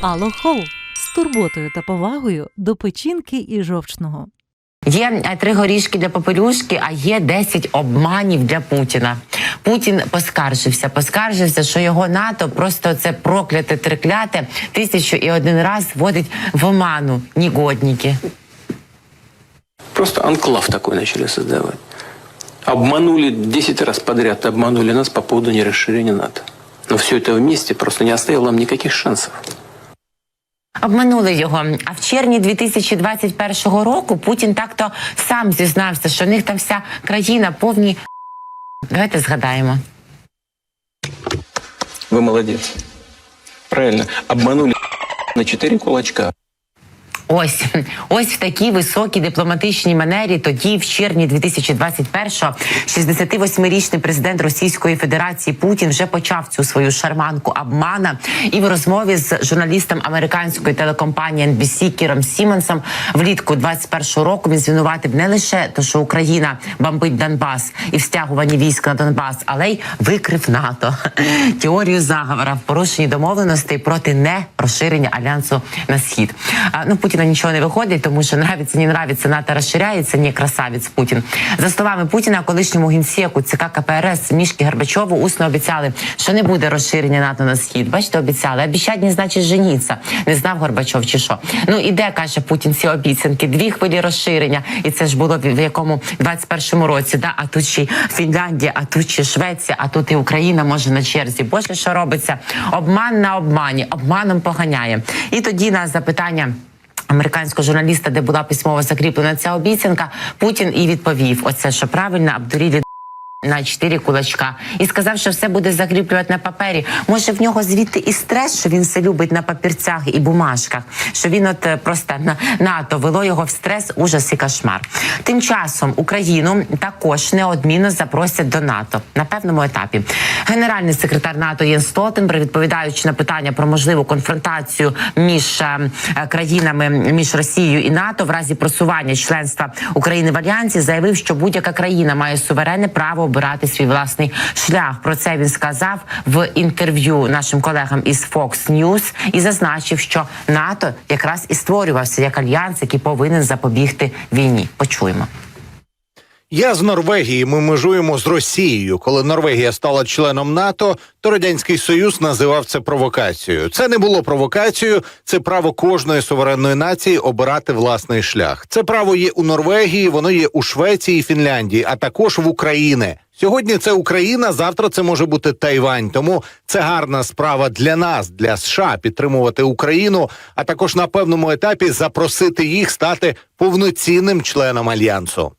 Алло Хоу з турботою та повагою до печінки і жовчного. Є е, три горішки для попелюшки, а є 10 обманів для Путіна. Путін поскаржився, поскаржився, що його НАТО просто це прокляте трикляте тисячу і один раз вводить в оману негодники. Просто анклав такой начали создавать. Обманули 10 раз подряд, обманули нас по поводу нерасширения НАТО. Но все это вместе просто не оставило нам никаких шансов. Обманули його. А в червні 2021 року Путін так-то сам зізнався, що в них там вся країна повні. Давайте згадаємо. Ви молодець. Правильно. Обманули на 4 кулачка. Ось ось в такій високій дипломатичній манері. Тоді, в червні 2021-го, 68-річний президент Російської Федерації Путін вже почав цю свою шарманку обмана. І в розмові з журналістом американської телекомпанії NBC Кіром Сімонсом влітку 21-го року він звинуватив не лише те, що Україна бомбить Донбас і в стягуванні військ на Донбас, але й викрив НАТО теорію заговора в порушенні домовленостей проти не розширення альянсу на схід. Ну Путіна нічого не виходить, тому що нравиться, не нравиться, НАТО розширяється, не красавець Путін. За словами Путіна, колишньому генсеку ЦК КПРС Мішки Горбачову усно обіцяли, що не буде розширення НАТО на схід. Бачите, обіцяли. Обіцять не значить женіться. Не знав Горбачов чи що. Ну іде, каже Путін, ці обіцянки. Дві хвилі розширення. І це ж було в якому 21-му році. Да? А тут ще Фінляндія, а тут ще Швеція, а тут і Україна може на черзі. Боже, що робиться? Обман на обмані, обманом поганяє. І тоді на запитання. Американського журналіста, де була письмово закріплена ця обіцянка, Путін і відповів: оце що правильно обдурілі на чотири кулачка і сказав, що все буде закріплювати на папері. Може, в нього звідти і стрес, що він все любить на папірцях і бумажках. Що він от е, просто на НАТО вело його в стрес, ужас і кошмар. Тим часом Україну також неодмінно запросять до НАТО на певному етапі. Генеральний секретар НАТО Єн Столтенберг, відповідаючи на питання про можливу конфронтацію між е, е, країнами між Росією і НАТО в разі просування членства України в альянсі, заявив, що будь-яка країна має суверенне право обирати свій власний шлях. Про це він сказав в інтерв'ю нашим колегам із Fox News і зазначив, що НАТО якраз і створювався як альянс, який повинен запобігти війні. Почуємо. Я з Норвегії. Ми межуємо з Росією. Коли Норвегія стала членом НАТО, то радянський союз називав це провокацією. Це не було провокацією, це право кожної суверенної нації обирати власний шлях. Це право є у Норвегії, воно є у Швеції, і Фінляндії, а також в Україні. Сьогодні це Україна, завтра це може бути Тайвань. Тому це гарна справа для нас, для США, підтримувати Україну, а також на певному етапі запросити їх стати повноцінним членом альянсу.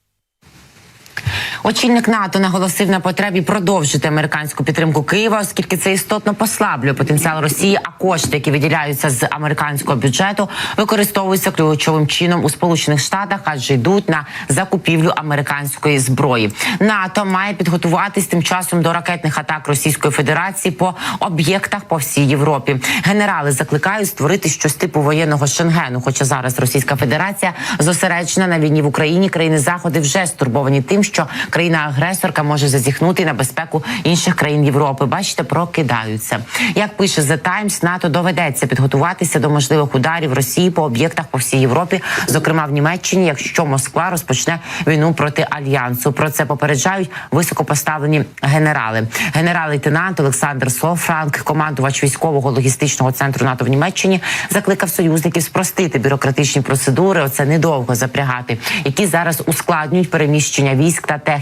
Очільник НАТО наголосив на потребі продовжити американську підтримку Києва, оскільки це істотно послаблює потенціал Росії. А кошти, які виділяються з американського бюджету, використовуються ключовим чином у Сполучених Штатах, адже йдуть на закупівлю американської зброї. НАТО має підготуватись тим часом до ракетних атак Російської Федерації по об'єктах по всій Європі. Генерали закликають створити щось типу воєнного Шенгену. Хоча зараз Російська Федерація зосереджена на війні в Україні, країни заходи вже стурбовані тим, що країна-агресорка може зазіхнути на безпеку інших країн Європи. Бачите, прокидаються. Як пише The Times, НАТО доведеться підготуватися до можливих ударів Росії по об'єктах по всій Європі, зокрема в Німеччині, якщо Москва розпочне війну проти альянсу. Про це попереджають високопоставлені генерали. Генерал-лейтенант Олександр Софранк, командувач військового логістичного центру НАТО в Німеччині, закликав союзників спростити бюрократичні процедури. Оце недовго запрягати, які зараз ускладнюють переміщення військ та техніки.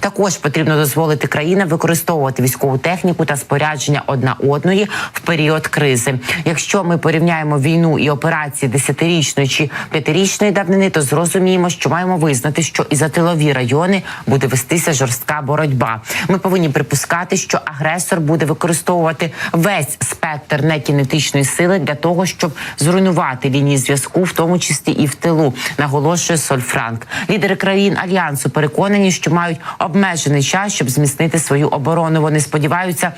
Також потрібно дозволити країнам використовувати військову техніку та спорядження одна одної в період кризи. Якщо ми порівняємо війну і операції десятирічної чи п'ятирічної давнини, то зрозуміємо, що маємо визнати, що і за тилові райони буде вестися жорстка боротьба. Ми повинні припускати, що агресор буде використовувати весь спектр некінетичної сили для того, щоб зруйнувати лінії зв'язку, в тому числі і в тилу, наголошує Сольфранк. Лідери країн альянсу переконані, що мають обмежений час, щоб зміцнити свою оборону. Вони сподіваються.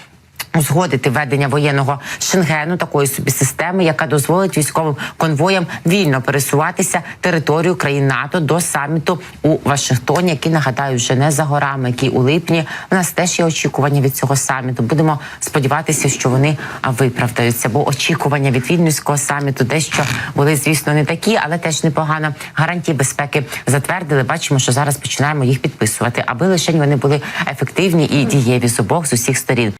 Узгодити введення воєнного шенгену, такої собі системи, яка дозволить військовим конвоям вільно пересуватися територію країн НАТО до саміту у Вашингтоні, який нагадаю вже не за горами, який у липні. У нас теж є очікування від цього саміту. Будемо сподіватися, що вони виправдаються, бо очікування від вільнюського саміту дещо були, звісно, не такі, але теж непогано. Гарантії безпеки затвердили. Бачимо, що зараз починаємо їх підписувати, аби лише вони були ефективні і дієві з обох з усіх сторін.